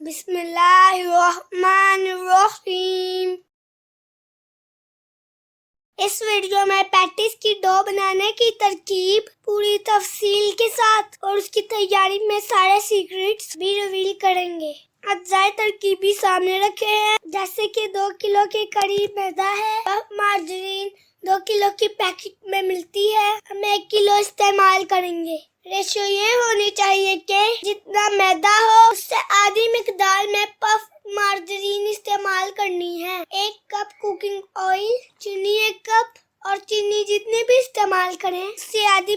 बिस्मिल्लाहिर्रहमानिर्रहीम। इस वीडियो में पैटिस की डो बनाने की तरकीब, पूरी तफसील के साथ और उसकी तैयारी में सारे सीक्रेट्स भी रिवील करेंगे। अज्जाए तरकीब भी सामने रखे हैं। जैसे कि दो किलो के करीब मैदा है मार्जरीन दो किलो की पैकेट में मिलती है। हम एक किलो इस्तेमाल करेंगे। रेशियो ये होनी चाहिए कि जितना मैदा हो, उससे आधी मकदार में पफ मार्जरीन इस्तेमाल करनी है। एक कप कुकिंग ऑयल चीनी एक कप और चीनी जितनी भी इस्तेमाल करें, उससे आधी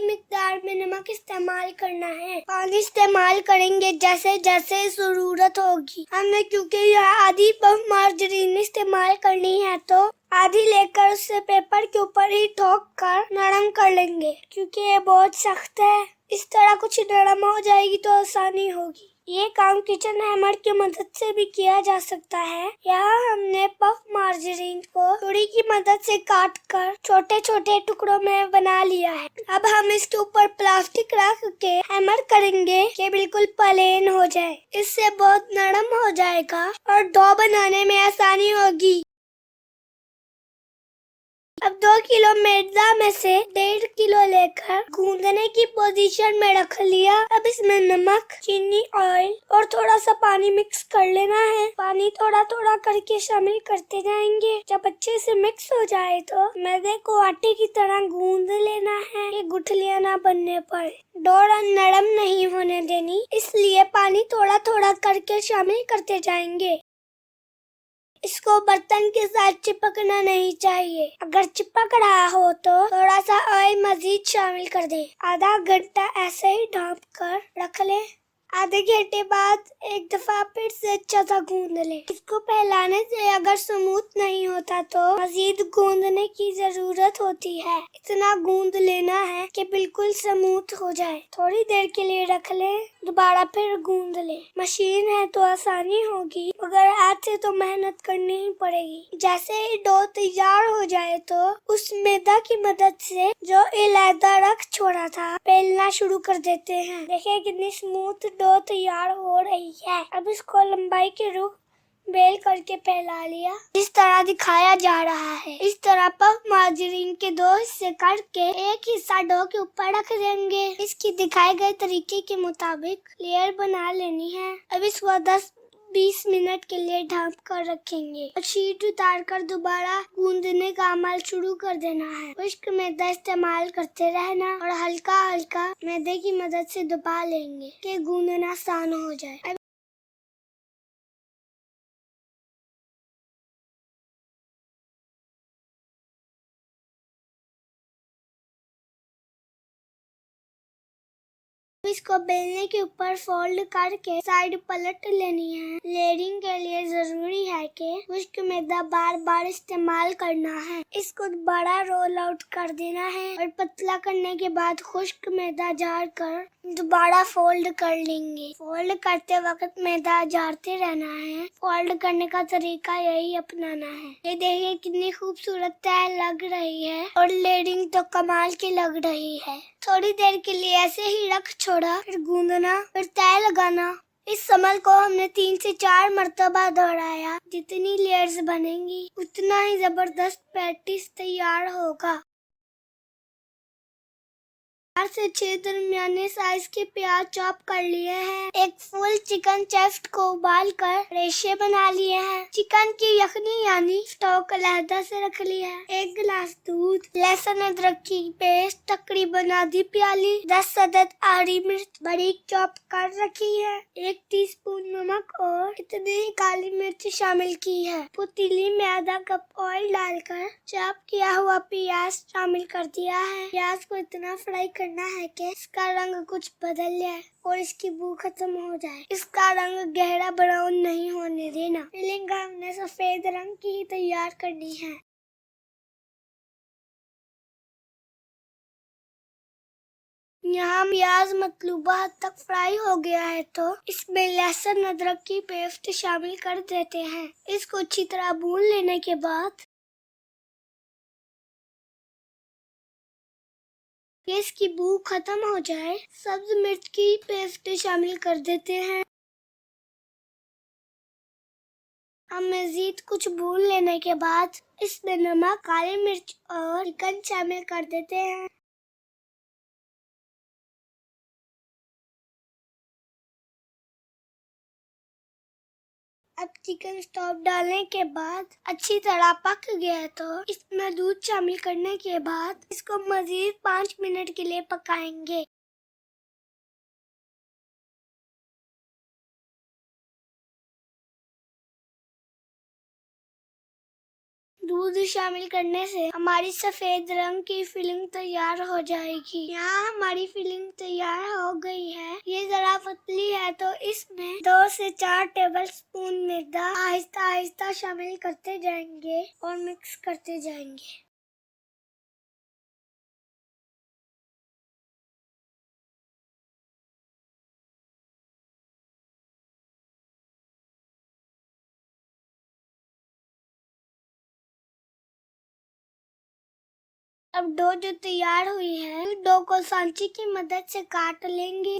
नमक इस्तेमाल करना है। पानी इस्तेमाल करेंगे जैसे जैसे ज़रूरत होगी। हमें क्योंकि यह आधी मार्जरीन इस्तेमाल करनी है तो आधी लेकर उसे पेपर के ऊपर ही ठोक कर नरम कर लेंगे। क्योंकि ये बहुत सख्त है। इस तरह कुछ नरम हो जाएगी तो आसानी होगी। ये काम किचन हैमर की मदद से भी किया जा सकता है। यहाँ हमने पफ मार्जरीन को छुरी की मदद से काट कर छोटे छोटे टुकड़ों में बना लिया है। अब हम इसके ऊपर प्लास्टिक रख के हैमर करेंगे कि बिल्कुल प्लेन हो जाए। इससे बहुत नरम हो जाएगा और डो बनाने में आसानी होगी। अब दो किलो मैदा में से डेढ़ किलो लेकर गूंदने की पोजीशन में रख लिया। अब इसमें नमक, चीनी ऑयल और थोड़ा सा पानी मिक्स कर लेना है। पानी थोड़ा थोड़ा करके शामिल करते जाएँगे। जब अच्छे से मिक्स हो जाए तो मैदे को आटे की तरह गूंद लेना है। ये गुठलियाँ ना बनने पर। डोरा नरम नहीं होने देनी। इसलिए पानी थोड़ा थोड़ा करके शामिल करते जाएँगे। इसको बर्तन के साथ चिपकना नहीं चाहिए। अगर चिपक रहा हो तो थोड़ा सा ऑयल मजीद शामिल कर दें। आधा घंटा ऐसे ही ढांप कर रख लें। आधे घंटे बाद एक दफ़ा फिर से अच्छा सा गूंद ले। इसको फैलाने से अगर स्मूथ नहीं होता तो मजीद गूंदने की ज़रूरत होती है। इतना गूंद लेना है कि बिल्कुल स्मूथ हो जाए। थोड़ी देर के लिए रख ले, दोबारा फिर गूंद ले। मशीन है तो आसानी होगी, मगर हाथ से तो मेहनत करनी ही पड़ेगी। जैसे ही डो तैयार हो जाए तो उस मैदा की मदद से जो इलायदा रख छोड़ा था पेलना शुरू कर देते हैं। देखिए कितनी स्मूथ डो तैयार हो रही है। अब इसको लंबाई के रूप बेल करके फैला लिया। इस तरह दिखाया जा रहा है। इस तरह पफ मार्जरीन के दो हिस्से करके एक हिस्सा डो के ऊपर रख देंगे। इसकी दिखाए गए तरीके के मुताबिक लेयर बना लेनी है। अब इसको दस बीस मिनट के लिए ढांप कर रखेंगे। और शीट उतार कर दोबारा गूंदने का अमल शुरू कर देना है। खुश्क मैदा इस्तेमाल करते रहना और हल्का हल्का मैदे की मदद से दबा लेंगे, कि गूंदना आसान हो जाए। इसको बेलने के ऊपर फोल्ड करके साइड पलट लेनी है। लेयरिंग के लिए ज़रूरी है कि खुश्क मैदा बार बार इस्तेमाल करना है। इसको बड़ा रोल आउट कर देना है और पतला करने के बाद खुश्क मैदा जार कर दोबारा फोल्ड कर लेंगे। फोल्ड करते वक्त मैदा जारते रहना है। फोल्ड करने का तरीका यही अपनाना है। ये देखिए कितनी खूबसूरत तय लग रही है और लेयरिंग तो कमाल की लग रही है। थोड़ी देर के लिए ऐसे ही रख छोड़ा फिर गूंदना, फिर तय लगाना। इस समल को हमने तीन से चार मरतबा दोहराया। जितनी लेयर्स बनेंगी, उतना ही ज़बरदस्त पैटिस तैयार होगा। चार से छह दरमियाने साइज़ के प्याज चॉप कर लिए हैं। एक फुल चिकन चेस्ट को उबाल कर रेशे बना लिए हैं। चिकन की यखनी यानी स्टॉक अलहदा से रख लिया है। एक गिलास दूध, लहसुन, अदरक की पेस्ट तकरीबन आधी प्याली। दस अदद हरी मिर्च बड़ी चॉप कर रखी है। एक टीस्पून नमक और इतनी काली मिर्च शामिल की है। पुतीली में आधा कप ऑयल डालकर चॉप किया हुआ प्याज शामिल कर दिया है। प्याज को इतना फ्राई करना है कि इसका रंग कुछ बदल जाए और इसकी बू खत्म हो जाए। इसका रंग गहरा ब्राउन नहीं होने देना। फिलिंग हमने सफ़ेद रंग की ही तैयार करनी है। यहाँ प्याज मतलूबा हद तक फ्राई हो गया है तो इसमें लहसुन, अदरक की पेस्ट शामिल कर देते हैं। इसको अच्छी तरह भून लेने के बाद केस की बू खत्म हो जाए, सब्ज मिर्च की पेस्ट शामिल कर देते हैं। हम मजीद कुछ भून लेने के बाद इसमें नमक, काली मिर्च और चिकन शामिल कर देते हैं। अब चिकन स्टॉप डालने के बाद अच्छी तरह पक गया तो इसमें दूध शामिल करने के बाद इसको मजीद पाँच मिनट के लिए पकाएँगे। दूध शामिल करने से हमारी सफ़ेद रंग की फिलिंग तैयार हो जाएगी। यहाँ हमारी फिलिंग तैयार हो गई है। ये जरा पतली है तो इसमें दो से चार टेबल स्पून मैदा आहिस्ता आहिस्ता शामिल करते जाएँगे और मिक्स करते जाएँगे। अब डो जो तैयार हुई है डो को सांची की मदद से काट लेंगे।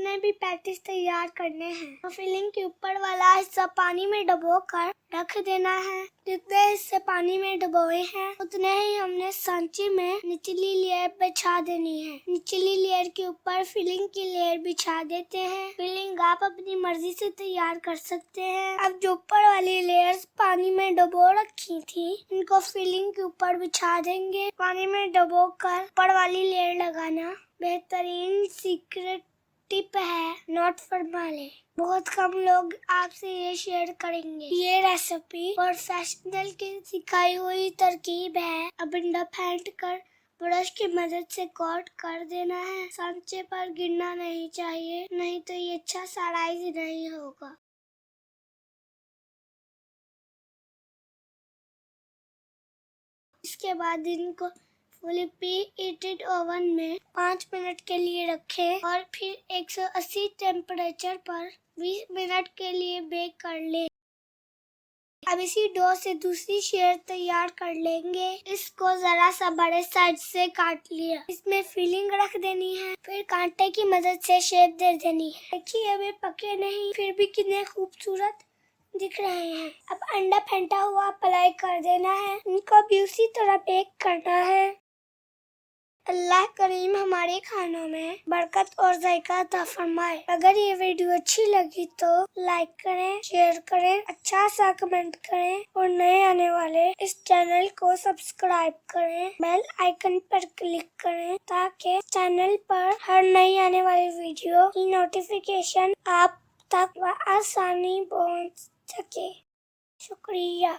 ने भी पैटीज तैयार करने हैं। तो फिलिंग के ऊपर वाला हिस्सा पानी में डबो कर रख देना है। जितने हिस्से पानी में डबोए हैं, उतने ही हमने सांची में निचली लेयर बिछा देनी है। निचली लेयर के ऊपर फिलिंग की लेयर बिछा देते हैं। फिलिंग आप अपनी मर्ज़ी से तैयार कर सकते हैं। अब जो ऊपर वाली लेयर्स पानी में डबो रखी थी इनको फिलिंग के ऊपर बिछा देंगे। पानी में डबो कर ऊपर वाली लेयर लगाना बेहतरीन सीक्रेट टिप है नॉट फॉर माले बहुत कम लोग आपसे ये शेयर करेंगे। ये रेसिपी प्रोफेशनल की सिखाई हुई तरकीब है। अब अंडा फेंट कर ब्रश की मदद से कोट कर देना है। सांचे पर गिरना नहीं चाहिए, नहीं तो ये अच्छा सराइज नहीं होगा। इसके बाद इनको फुली प्री हीटेड ओवन में पाँच मिनट के लिए रखें और फिर 180 टेम्परेचर पर 20 मिनट के लिए बेक कर ले। अब इसी डो से दूसरी शेयर तैयार कर लेंगे। इसको जरा सा बड़े साइज़ से काट लिया। इसमें फिलिंग रख देनी है। फिर कांटे की मदद से शेप दे देनी है। देखिए, अभी पके नहीं, फिर भी कितने खूबसूरत दिख रहे हैं। अब अंडा फेंटा हुआ अप्लाई कर देना है। इनको भी उसी तरह बेक करना है। अल्लाह करीम हमारे खानों में बरकत और जायका अता फरमाए। अगर ये वीडियो अच्छी लगी तो लाइक करें, शेयर करें अच्छा सा कमेंट करें और नए आने वाले इस चैनल को सब्सक्राइब करें, बेल आइकन पर क्लिक करें ताकि चैनल पर हर नई आने वाली वीडियो की नोटिफिकेशन आप तक आसानी पहुँच सके। शुक्रिया।